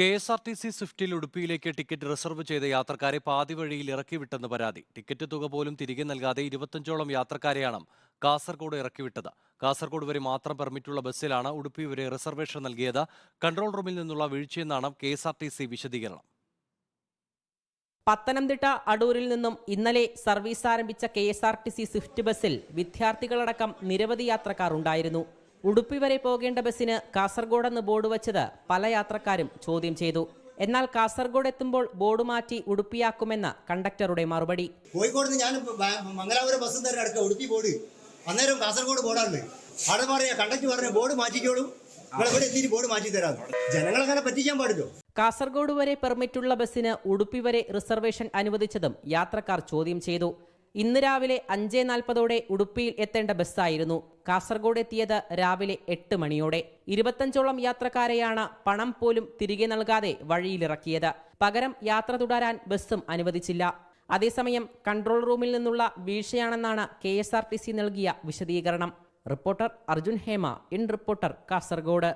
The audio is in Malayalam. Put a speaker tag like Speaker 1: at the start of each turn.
Speaker 1: K S R T C സ്വിഫ്റ്റിൽ ഉടുപ്പിയിലേക്ക് ടിക്കറ്റ് റിസർവ് ചെയ്ത യാത്രക്കാരെ പാതി വഴിയിൽ ഇറക്കിവിട്ടെന്ന് പരാതി. ടിക്കറ്റ് തുക പോലും തിരികെ നൽകാതെ ഇരുപത്തഞ്ചോളം യാത്രക്കാരെയാണ് കാസർഗോഡ് ഇറക്കിവിട്ടത്. കാസർഗോഡ് വരെ മാത്രം പെർമിറ്റുള്ള ബസ്സിലാണ് ഉടുപ്പി വരെ റിസർവേഷൻ നൽകിയത്. കൺട്രോൾ റൂമിൽ നിന്നുള്ള വീഴ്ചയെന്നാണ് K S R T C വിശദീകരണം.
Speaker 2: പത്തനംതിട്ട അടൂരിൽ നിന്നും ഇന്നലെ സർവീസ് ആരംഭിച്ച K S R T C swift ബസ്സിൽ വിദ്യാർത്ഥികളടക്കം നിരവധി യാത്രക്കാർ ഉണ്ടായിരുന്നു. ഉടുപ്പി വരെ പോകേണ്ട ബസ്സിന് കാസർഗോഡെന്ന് ബോർഡ് വച്ചത് പല യാത്രക്കാരും ചോദ്യം ചെയ്തു. എന്നാൽ കാസർഗോഡ് എത്തുമ്പോൾ ബോർഡ് മാറ്റി ഉടുപ്പിയാക്കുമെന്ന കണ്ടക്ടറുടെ മറുപടി.
Speaker 3: കോഴിക്കോട് ഞാൻ മംഗലാപുരം ബസ് തന്നെ അടുക്ക ഉടുപ്പി ബോർഡ് അന്നേരം കാസർഗോഡ് ബോർഡാണ് അവിടെ പറയാ കണ്ടക്ടർ പറഞ്ഞ ബോർഡ് മാറ്റിക്കോളൂ. നിങ്ങൾ ഇവിടെ എത്തിയിട്ട് ബോർഡ് മാറ്റി തരാം. ജനങ്ങളങ്ങനെ പറ്റിക്കാൻ പാടില്ലോ.
Speaker 2: കാസർഗോഡ് വരെ പെർമിറ്റുള്ള ബസ്സിന് ഉടുപ്പി വരെ റിസർവേഷൻ അനുവദിച്ചതും യാത്രക്കാർ ചോദ്യം ചെയ്തു. ഇന്ന് രാവിലെ അഞ്ചേ നാൽപ്പതോടെ ഉടുപ്പിയിൽ എത്തേണ്ട ബസ്സായിരുന്നു. കാസർഗോഡ് എത്തിയത് രാവിലെ എട്ട് മണിയോടെ. ഇരുപത്തഞ്ചോളം യാത്രക്കാരെയാണ് പണം പോലും തിരികെ നൽകാതെ വഴിയിലിറക്കിയത്. പകരം യാത്ര തുടരാൻ ബസ്സും അനുവദിച്ചില്ല. അതേസമയം കൺട്രോൾ റൂമിൽ നിന്നുള്ള വീഴ്ചയാണെന്നാണ് K S R T C നൽകിയ വിശദീകരണം. Reporter Arjun Hema in reporter Kasaragod.